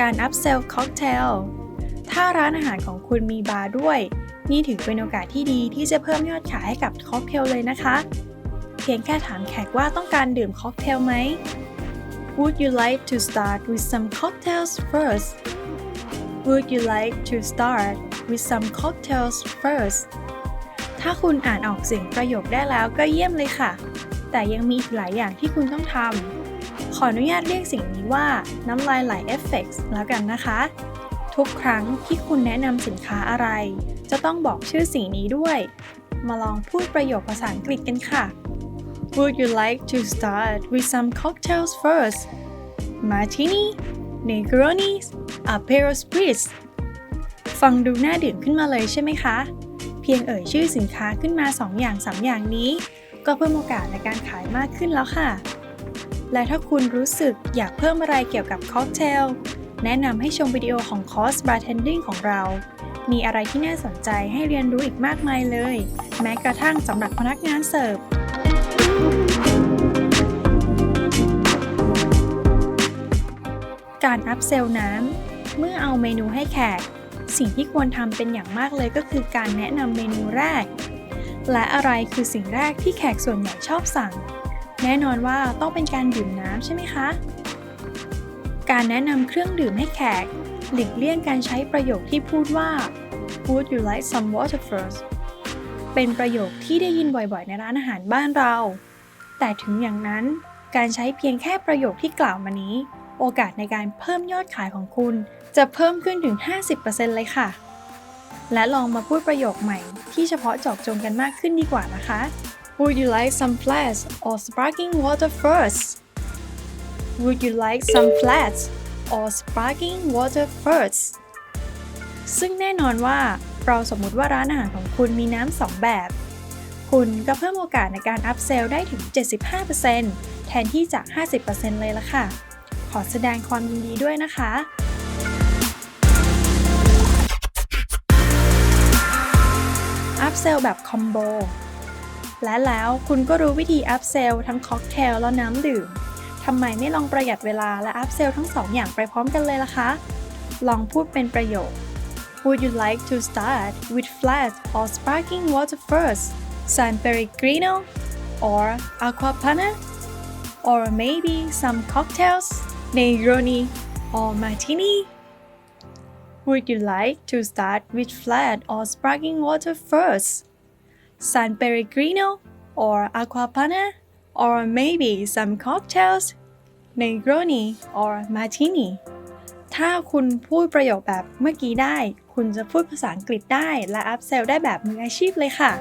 การ upsell cocktail ถ้าร้านอาหารของคุณมีบาร์ด้วย นี่ถือเป็นโอกาสที่ดีที่จะเพิ่มยอดขายให้กับค็อกเทลเลยนะคะ เพียงแค่ถามแขกว่าต้องการดื่มค็อกเทลไหม Would you like to start with some cocktails first? Would you like to start with some cocktails first? ถ้าคุณอ่านออกเสียงประโยคได้แล้วก็เยี่ยมเลยค่ะ แต่ยังมีอีกหลายอย่างที่คุณต้องทำ ขออนุญาตเรียกสิ่งนี้ว่าน้ำลายไหลเอฟเฟกต์แล้วกันนะคะ ทุกครั้งที่คุณแนะนำสินค้าอะไร จะต้องบอกชื่อสิ่งนี้ด้วย มาลองพูดประโยคภาษาอังกฤษกันค่ะ Would you like to start with some cocktails first? Martini, Negroni, Aperol Spritz ฟังดูน่าดื่มขึ้นมาเลยใช่ไหมคะ เพียงเอ่ยชื่อสินค้าขึ้นมา 2 อย่าง 3 อย่างนี้ ก็เพิ่มโอกาสในการขายมากขึ้นแล้วค่ะ และถ้าคุณรู้สึกอยากเพิ่มอะไรเกี่ยวกับค็อกเทล แนะนำให้ชมวิดีโอของคอร์ส bartending ของเรา มีอะไรที่น่าสนใจให้เรียนรู้อีกมากมายเลย แม้กระทั่งสำหรับพนักงานเสิร์ฟการอัพเซลน้ำเมื่อเอาเมนูให้แขก สิ่งที่ควรทำเป็นอย่างมากเลยก็คือการแนะนำเมนูแรก และอะไรคือสิ่งแรกที่แขกส่วนใหญ่ชอบสั่ง แน่นอนว่าต้องเป็นการดื่มน้ำใช่ไหมคะ การแนะนำเครื่องดื่มให้แขก หลีกเลี่ยงการใช้ประโยคที่พูดว่า Would you like some water first เป็นประโยคที่ได้ยินบ่อยๆ ในร้านอาหารบ้านเรา แต่ถึงอย่างนั้นการใช้เพียงแค่ประโยคที่กล่าวมานี้ โอกาสในการเพิ่มยอดขายของคุณ จะเพิ่มขึ้นถึง 50%เลยค่ะ และลองมาพูดประโยคใหม่ที่เฉพาะเจาะจงกันมากขึ้นดีกว่านะคะ Would you like some flats or sparkling water first Would you like some flats or sparkling water first ซึ่งแน่นอนว่าเราสมมุติว่าร้านอาหารของคุณมีน้ำสองแบบ คุณก็เพิ่มโอกาสในการอัพเซลได้ถึง 75%แทนที่จาก 50%เลยละค่ะ ขอแสดงความยินดีด้วยนะคะอัพเซลแบบคอมโบ และแล้วคุณก็รู้วิธีอัพเซลทั้งค็อกเทลและน้ำดื่ม ทำไมไม่ลองประหยัดเวลาและอัพเซลทั้งสองอย่างไปพร้อมกันเลยล่ะคะ ลองพูดเป็นประโยค Would you like to start with flat or sparkling water first? San Pellegrino or Aquapana? Or maybe some cocktails? Negroni or Martini? Would you like to start with flat or sparkling water first? San Pellegrino or Aquapana? Or maybe some cocktails? Negroni or Martini? ถ้าคุณพูดประโยคแบบเมื่อกี้ได้ คุณจะพูดภาษาอังกฤษได้ และอัพเซลได้แบบมืออาชีพเลยค่ะ